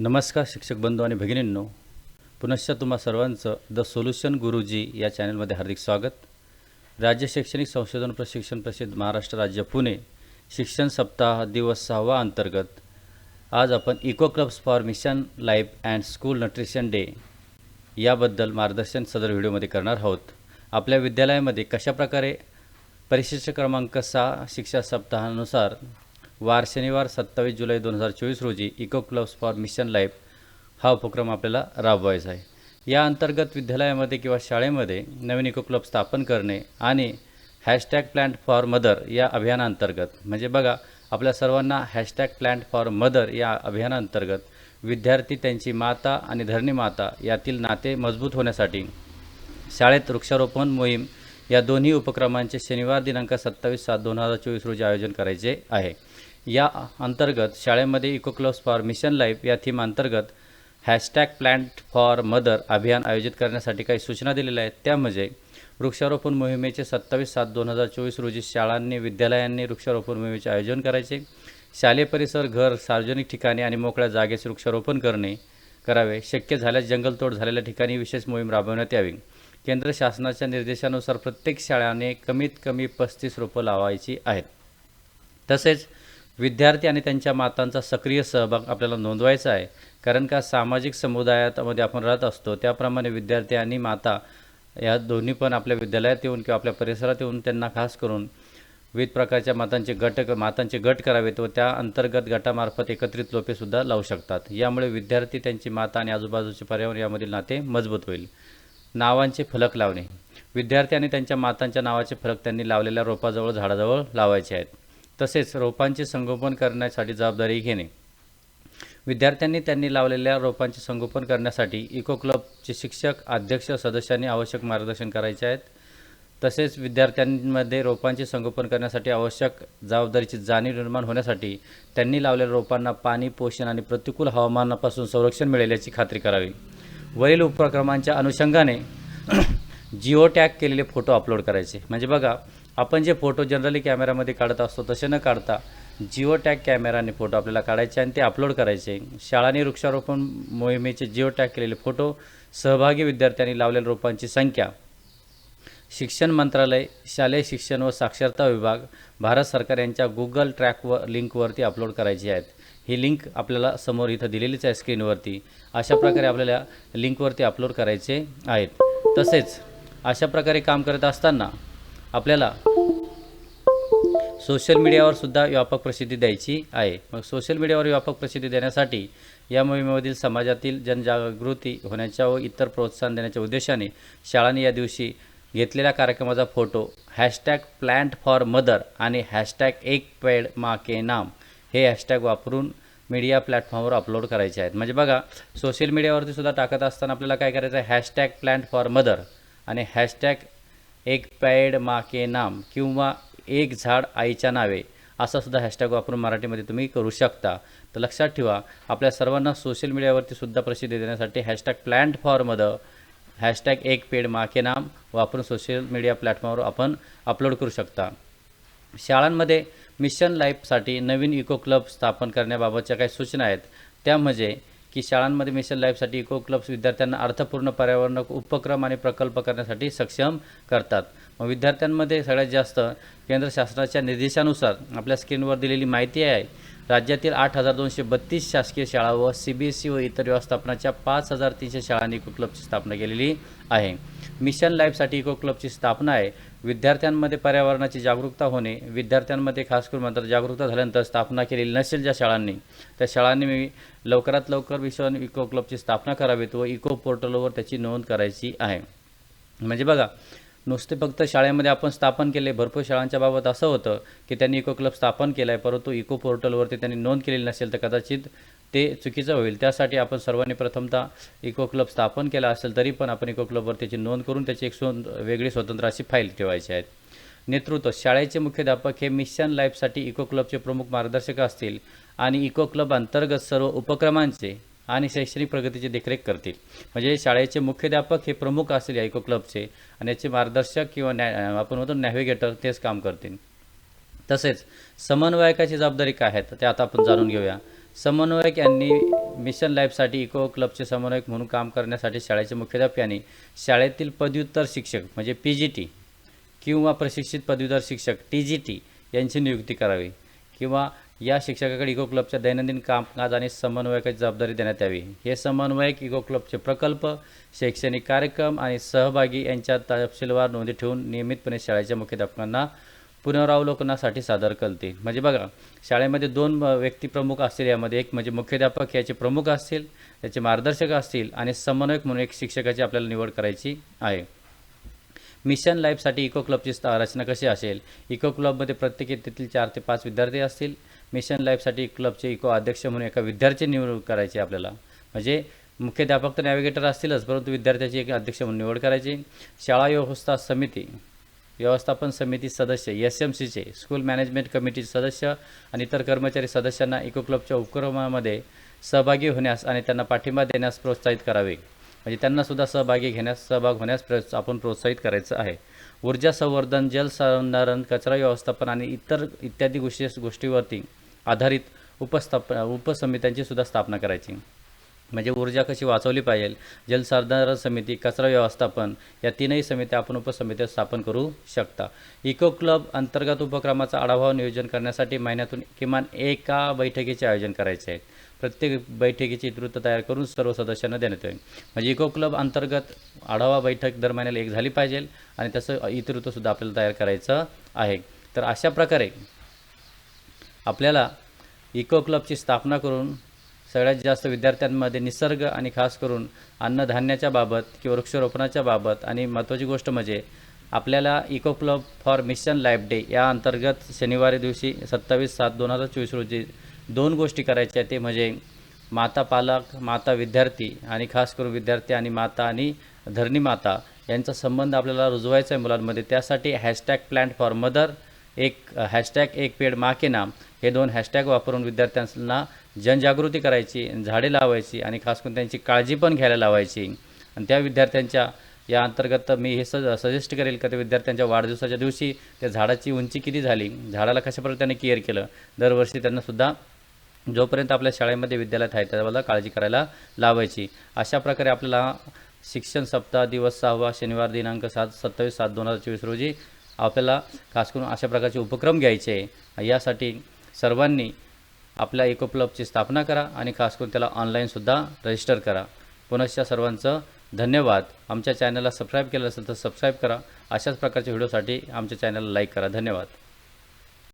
नमस्कार शिक्षक बंधू आणि भगिनींनो. पुनश्च तुम्हा सर्वांचं द सोल्युशन गुरुजी या चॅनलमध्ये हार्दिक स्वागत. राज्य शैक्षणिक संशोधन प्रशिक्षण प्रसिद्ध महाराष्ट्र राज्य पुणे शिक्षण सप्ताह दिवस सहावा अंतर्गत आज आपण eco clubs for mission life and school nutrition day याबद्दल मार्गदर्शन सदर व्हिडिओमध्ये करणार आहोत. आपल्या विद्यालयामध्ये कशाप्रकारे परिशिष्ट क्रमांक सहा शिक्षा सप्ताहानुसार वार शनिवार सत्तावीस जुलै दोन हजार चोवीस रोजी eco clubs for mission life हा उपक्रम आपल्याला राबवायचा आहे. या अंतर्गत विद्यालयामध्ये किंवा शाळेमध्ये नवीन इको क्लब स्थापन करणे आणि हॅशटॅग प्लॅन्ट फॉर मदर या अभियानाअंतर्गत म्हणजे बघा आपल्या सर्वांना हॅशटॅग प्लॅन्ट फॉर मदर या अभियानांतर्गत विद्यार्थी त्यांची माता आणि धरणी माता यातील नाते मजबूत होण्यासाठी शाळेत वृक्षारोपण मोहीम या दोन्ही उपक्रमांचे शनिवार दिनांक सत्तावीस सात दोन हजार चोवीस रोजी आयोजन करायचे आहे. या अंतर्गत शाळेमध्ये eco clubs for mission life या थीम अंतर्गत हॅशटॅग प्लॅन्ट फॉर मदर अभियान आयोजित करण्यासाठी काही सूचना दिलेल्या आहेत. त्या म्हणजे वृक्षारोपण मोहिमेचे सत्तावीस सात दोन हजार चोवीस रोजी शाळांनी विद्यालयांनी वृक्षारोपण मोहिमेचे आयोजन करायचे. शालेय परिसर घर सार्वजनिक ठिकाणी आणि मोकळ्या जागेस वृक्षारोपण करणे करावे. शक्य झाल्यास जंगलतोड झालेल्या ठिकाणी विशेष मोहीम राबवण्यात यावी. केंद्र शासनाच्या निर्देशानुसार प्रत्येक शाळाने कमीत कमी पस्तीस रोपं लावायची आहेत. तसेच विद्यार्थी आणि त्यांच्या मातांचा सक्रिय सहभाग आपल्याला नोंदवायचा आहे. कारण का सामाजिक समुदायामध्ये आपण राहत असतो त्याप्रमाणे विद्यार्थी आणि माता या दोन्ही पण आपल्या विद्यालयात येऊन किंवा आपल्या परिसरात येऊन त्यांना खास करून विविध प्रकारच्या मातांचे गट मातांचे गट करावेत व त्या अंतर्गत गटामार्फत एकत्रित लोपेसुद्धा लावू शकतात. यामुळे विद्यार्थी त्यांची माता आणि आजूबाजूचे पर्यावरण यामधील नाते मजबूत होईल. नावांचे फलक लावणे. विद्यार्थी आणि त्यांच्या मातांच्या नावाचे फलक त्यांनी लावलेल्या रोपाजवळ झाडाजवळ लावायचे आहेत. तसेच रोपांचे संगोपन करण्यासाठी जबाबदारी घेणे. विद्यार्थ्यांनी त्यांनी लावलेल्या रोपांचे संगोपन करण्यासाठी इको क्लबचे शिक्षक अध्यक्ष सदस्यांनी आवश्यक मार्गदर्शन करायचे आहेत. तसेच विद्यार्थ्यांमध्ये रोपांचे संगोपन करण्यासाठी आवश्यक जबाबदारीची जाणीव निर्माण होण्यासाठी त्यांनी लावलेल्या रोपांना पाणी पोषण आणि प्रतिकूल हवामानापासून संरक्षण मिळेल याची खात्री करावी. वरील उपक्रमांच्या अनुषंगाने जिओ टॅग केलेले फोटो अपलोड करायचे. म्हणजे बघा आपण जे फोटो जनरली कॅमेरामध्ये काढत असतो तसे न काढता जिओ टॅग कॅमेराने फोटो आपल्याला काढायचे आणि ते अपलोड करायचे. शाळांनी वृक्षारोपण मोहिमेचे जिओ टॅग केलेले फोटो सहभागी विद्यार्थ्यांनी लावलेल्या रोपांची संख्या. शिक्षण मंत्रालय शालेय शिक्षण व साक्षरता विभाग भारत सरकार यांच्या गुगल ट्रॅकवर लिंकवरती अपलोड करायची आहेत. ही लिंक आपल्याला समोर इथं दिलेलीच आहे स्क्रीनवरती अशा प्रकारे आपल्याला लिंकवरती अपलोड करायचे आहेत. तसेच अशा प्रकारे काम करत असताना आपल्याला सोशल मीडियावर सुद्धा व्यापक प्रसिद्धी द्यायची आहे. मग सोशल मीडियावर व्यापक प्रसिद्धी देण्यासाठी या मोहिमेमधील समाजातील जनजागृती होण्याच्या व इतर प्रोत्साहन देण्याच्या उद्देशाने शाळांनी या दिवशी घेतलेल्या कार्यक्रमाचा photo hashtag plant for mother आणि हॅशटॅग एक पेड मा के नाम हे हॅशटॅग वापरून मीडिया प्लॅटफॉर्मवर अपलोड करायचे आहेत. म्हणजे बघा सोशल मीडियावरती सुद्धा टाकत असताना आपल्याला काय करायचं आहे? हॅशटॅग प्लॅन्ट फॉर मदर आणि हॅशटॅग एक पॅड माके नाम किंवा एक झाड आईच्या नावे असा सुद्धा हॅशटॅग वापरून मराठीमध्ये तुम्ही करू शकता. तर लक्षात ठेवा आपल्या सर्वांना सोशल मीडियावरती सुद्धा प्रसिद्धी देण्यासाठी hashtag plant for mother hashtag एक पेड माके नाम वापरून सोशल मीडिया प्लॅटफॉर्मवर आपण अपलोड करू शकता. शाळांमध्ये मिशन लाईफसाठी नवीन इको क्लब स्थापन करण्याबाबतच्या काही सूचना आहेत. त्या म्हणजे की शाळांमध्ये मिशन लाईफसाठी इको क्लब्स विद्यार्थ्यांना अर्थपूर्ण पर्यावरण उपक्रम आणि प्रकल्प करण्यासाठी सक्षम करतात. मग विद्यार्थ्यांमध्ये सगळ्यात जास्त केंद्र शासनाच्या निर्देशानुसार आपल्या स्क्रीनवर दिलेली माहिती आहे राज्यातील आठ हजार दोनशे बत्तीस शासकीय शाळा व सी बी एस सी व इतर व्यवस्थापनाच्या पाच हजार तीनशे शाळांनी इको क्लबची स्थापना केलेली आहे. मिशन लाईफसाठी इको क्लबची स्थापना आहे. विद्यार्थ्यांमध्ये पर्यावरणाची जागरूकता होणे विद्यार्थ्यांमध्ये खास करून मात्र जागरूकता झाल्यानंतर स्थापना केलेली नसेल ज्या शाळांनी त्या शाळांनी मी लवकरात लवकर विश्व इको क्लबची स्थापना करावीत व इको पोर्टलवर त्याची नोंद करायची आहे. म्हणजे बघा नुसते फक्त शाळेमध्ये आपण स्थापन केले भरपूर शाळांच्या बाबत असं होतं की त्यांनी इको क्लब स्थापन केला आहे परंतु इको पोर्टलवरती त्यांनी नोंद केलेली नसेल तर कदाचित ते चुकीचं होईल. त्यासाठी आपण सर्वांनी प्रथमतः इको क्लब स्थापन केला असेल तरी पण आपण इको क्लबवर त्याची नोंद करून त्याची एक सोन वेगळी स्वतंत्र अशी फाईल ठेवायची आहे नेतृत्व शाळेचे मुख्याध्यापक हे मिशन लाईफसाठी इको क्लबचे प्रमुख मार्गदर्शक असतील आणि इको क्लब अंतर्गत सर्व उपक्रमांचे आणि शैक्षणिक प्रगतीची देखरेख करतील. म्हणजे शाळेचे मुख्याध्यापक हे प्रमुख असतील या इको क्लबचे आणि याचे मार्गदर्शक किंवा नॅ आपण म्हणतो नॅव्हिगेटर तेच काम करतील. तसेच समन्वयकाची जबाबदारी काय आहेत ते आता आपण जाणून घेऊया. समन्वयक यांनी मिशन लाईफसाठी इको क्लबचे समन्वयक म्हणून काम करण्यासाठी शाळेचे मुख्याध्यापक यांनी शाळेतील पदव्युत्तर शिक्षक म्हणजे पी जी टी किंवा प्रशिक्षित पदवीधर शिक्षक टी जी टी यांची नियुक्ती करावी किंवा या शिक्षकाकडे इको क्लबच्या दैनंदिन कामकाज आणि समन्वयकाची जबाबदारी देण्यात यावी. हे समन्वयक इको क्लबचे प्रकल्प शैक्षणिक कार्यक्रम आणि सहभागी यांच्या तपशीलवार नोंदी ठेवून नियमितपणे शाळेच्या मुख्याध्यापकांना पुनरावलोकनासाठी सादर करतील. म्हणजे बघा शाळेमध्ये दोन व्यक्ती प्रमुख असतील यामध्ये. एक म्हणजे मुख्याध्यापक याचे प्रमुख असतील त्याचे मार्गदर्शक असतील आणि समन्वयक म्हणून एक शिक्षकाची आपल्याला निवड करायची आहे. मिशन लाईफसाठी इको क्लबची रचना कशी असेल? इको क्लबमध्ये प्रत्येकी तेथील चार ते पाच विद्यार्थी असतील. मिशन लाईफसाठी क्लबचे इको अध्यक्ष म्हणून एका विद्यार्थी निवड करायची आपल्याला. म्हणजे मुख्याध्यापक तर नॅव्हिगेटर असतीलच परंतु विद्यार्थ्याची एक अध्यक्ष म्हणून निवड करायची. शाळा व्यवस्था समिती. व्यवस्थापन समिती सदस्य एस एम सीचे स्कूल मॅनेजमेंट कमिटी सदस्य आणि इतर कर्मचारी सदस्यांना इको क्लबच्या उपक्रमामध्ये सहभागी होण्यास आणि त्यांना पाठिंबा देण्यास प्रोत्साहित करावे. म्हणजे त्यांनासुद्धा सहभागी घेण्यास सहभाग होण्यास प्र आपण प्रोत्साहित करायचं आहे. ऊर्जा संवर्धन जल संधारण कचरा व्यवस्थापन आणि इतर इत्यादी गोष्टी गोष्टीवरती आधारित उपस्थाप उपसमित्यांची सुद्धा स्थापना करायची. म्हणजे ऊर्जा कशी वाचवली पाहिजे जलसंधारण समिती कचरा व्यवस्थापन या तीनही समित्या आपण उपसमित्या स्थापन करू शकता. इको क्लब अंतर्गत उपक्रमाचा आढावा नियोजन करण्यासाठी महिन्यातून किमान एका बैठकीचे आयोजन करायचे आहे. प्रत्येक बैठकीची इतिवृत्त तयार करून सर्व सदस्यांना देण्यात येईल. म्हणजे इको क्लब अंतर्गत आढावा बैठक दर महिन्याला एक झाली पाहिजे आणि तसं इतिवृत्तसुद्धा आपल्याला तयार करायचं आहे. तर अशा प्रकारे आपल्याला इको क्लबची स्थापना करून सगळ्यात जास्त विद्यार्थ्यांमध्ये निसर्ग आणि खास करून अन्नधान्याच्या बाबत किंवा वृक्षारोपणाच्या बाबत आणि महत्त्वाची गोष्ट म्हणजे आपल्याला eco club for mission life day या अंतर्गत शनिवारी दिवशी सत्तावीस सात दोन हजार चोवीस रोजी दोन गोष्टी करायच्या ते म्हणजे माता पालक माता विद्यार्थी आणि खास करून विद्यार्थी आणि माता आणि धरणी माता यांचा संबंध आपल्याला रुजवायचा आहे मुलांमध्ये. त्यासाठी हॅशटॅग प्लॅन्ट फॉर मदर एक हॅशटॅग एक पेड मा के नाम. हे दोन हॅशटॅग वापरून विद्यार्थ्यांना जनजागृती करायची झाडे लावायची आणि खास करून त्यांची काळजी पण घ्यायला लावायची. आणि त्या विद्यार्थ्यांच्या या अंतर्गत मी हे सज सजेस्ट करेल का ते विद्यार्थ्यांच्या वाढदिवसाच्या दिवशी त्या झाडाची उंची किती झाली झाडाला कशाप्रकारे त्यांनी केअर केलं दरवर्षी त्यांनासुद्धा जोपर्यंत आपल्या शाळेमध्ये विद्यालयात आहे त्याबद्दल काळजी करायला लावायची. अशा प्रकारे आपल्याला शिक्षण सप्ताह दिवस सहावा शनिवार दिनांक सात सत्तावीस सात दोन हजार चोवीस रोजी आपल्याला खास करून अशा प्रकारचे उपक्रम घ्यायचे आहे. यासाठी सर्वांनी आपल्या इको क्लबची स्थापना करा आणि खास करून त्याला ऑनलाईनसुद्धा रजिस्टर करा. पुनश्च सर्वांचं धन्यवाद. आमच्या चॅनलला सबस्क्राईब केलं असेल तर सबस्क्राईब करा. अशाच प्रकारच्या व्हिडिओसाठी आमच्या चॅनलला लाईक करा. धन्यवाद.